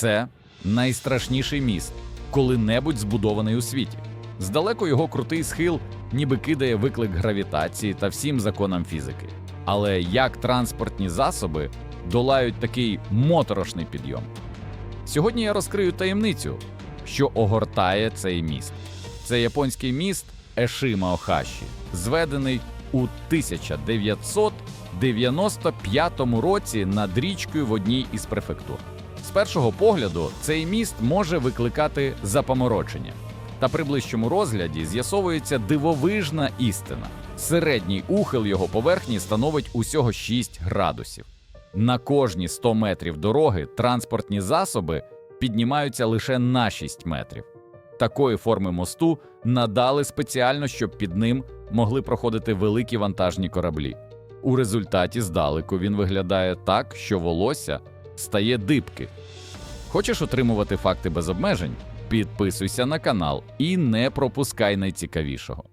Це найстрашніший міст, коли-небудь збудований у світі. Здалеку його крутий схил ніби кидає виклик гравітації та всім законам фізики. Але як транспортні засоби долають такий моторошний підйом? Сьогодні я розкрию таємницю, що огортає цей міст. Це японський міст Ешима Охаші, зведений у 1995 році над річкою в одній із префектур. З першого погляду цей міст може викликати запаморочення. Та при ближчому розгляді з'ясовується дивовижна істина. Середній ухил його поверхні становить усього 6 градусів. На кожні 100 метрів дороги транспортні засоби піднімаються лише на 6 метрів. Такої форми мосту надали спеціально, щоб під ним могли проходити великі вантажні кораблі. У результаті здалеку він виглядає так, що волосся стає дибки. Хочеш отримувати факти без обмежень? Підписуйся на канал і не пропускай найцікавішого.